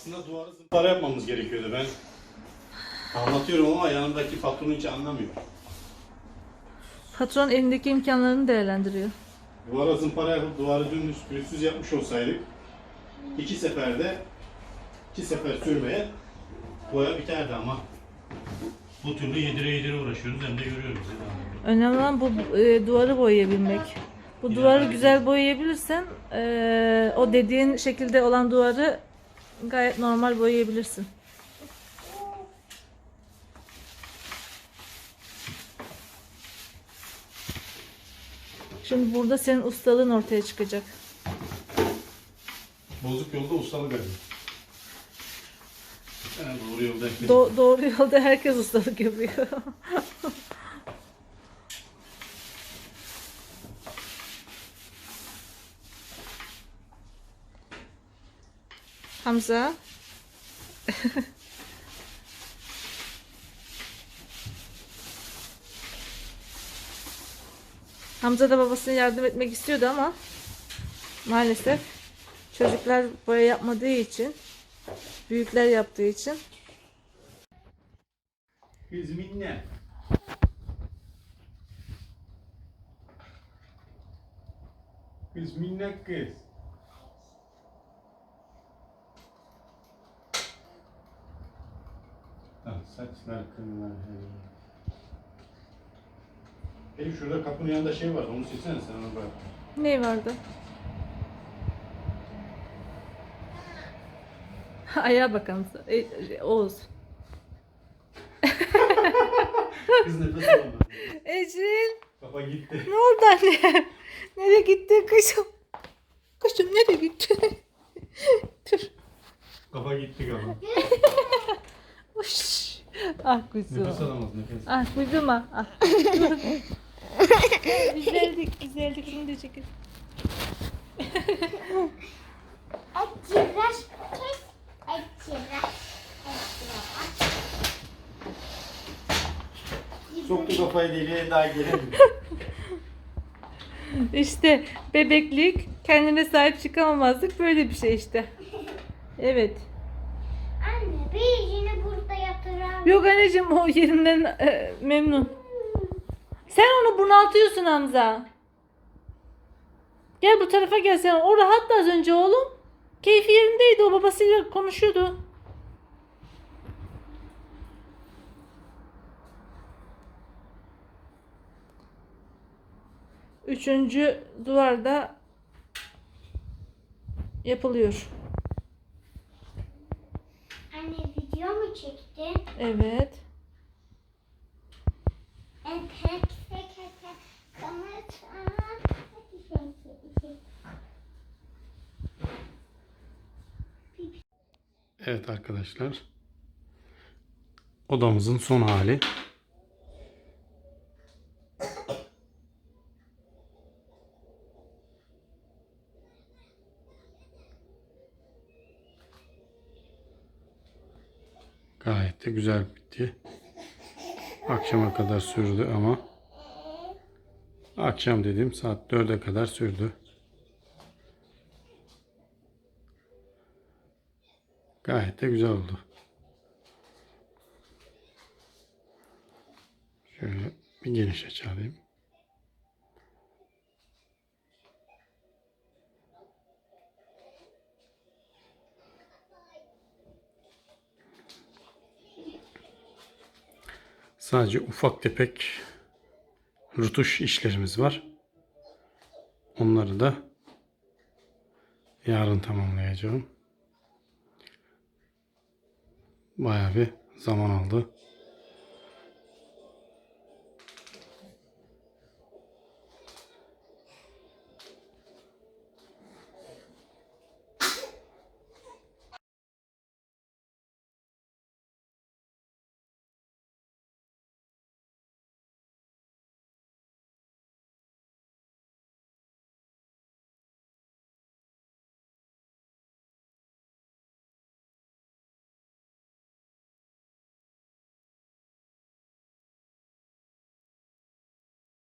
Aslında duvarı zımpara yapmamız gerekiyordu ben. Anlatıyorum ama yanımdaki patron hiç anlamıyor. Patron elindeki imkanlarını değerlendiriyor. Duvara zımpara yapıp duvarı dümdüz pürüzsüz yapmış olsaydık iki seferde iki sefer sürmeye boya biterdi ama bu türlü yedire yedire uğraşıyoruz hem de görüyoruz. Önemli olan bu e, duvarı boyayabilmek. Bu duvarı güzel boyayabilirsen e, o dediğin şekilde olan duvarı gayet normal boyayabilirsin. Şimdi burada senin ustalığın ortaya çıkacak. Bozuk yolda ustalık. Yani doğru yolda herkes- Do- doğru yolda herkes ustalık yapıyor. Hamza. Hamza da babasına yardım etmek istiyordu ama maalesef çocuklar boya yapmadığı için büyükler yaptığı için Kız minne. Kız minnak kız. Saçlar kıllar. Benim şurada kapının yanında şey var, onu silsene sen onu bırak. Ne vardı? Ayağa bakalım. E, Oğuz. Kız nefes alamadı. Ecrin. Kafa gitti. Ne oldu anne? Nereye gitti kızım? Kızım nereye gitti? Dur. Kafa gitti kafa. Uş. Ah kuzum. Nefes alamaz nefes. Ah kuzum ah. güzeldik güzeldik. Şunu da çekin. Etiraz kes. Etiraz. Soktu kafayı deliğe daha gelemiyor. İşte bebeklik, kendine sahip çıkamamazlık böyle bir şey işte. Evet. Anne bir yine burada yatıralım. Yok anneciğim o yerinden e, memnun. Sen onu bunaltıyorsun Hamza. Gel bu tarafa gel sen. O rahattı az önce oğlum. Keyfi yerindeydi. O babasıyla konuşuyordu. Üçüncü duvarda yapılıyor. Evet. Evet arkadaşlar. Odamızın son hali. Gayet de güzel bitti. Akşama kadar sürdü ama akşam dediğim saat 4'e kadar sürdü. Gayet de güzel oldu. Şöyle bir geniş açalım. Sadece ufak tefek rutuş işlerimiz var. Onları da yarın tamamlayacağım. Bayağı bir zaman aldı.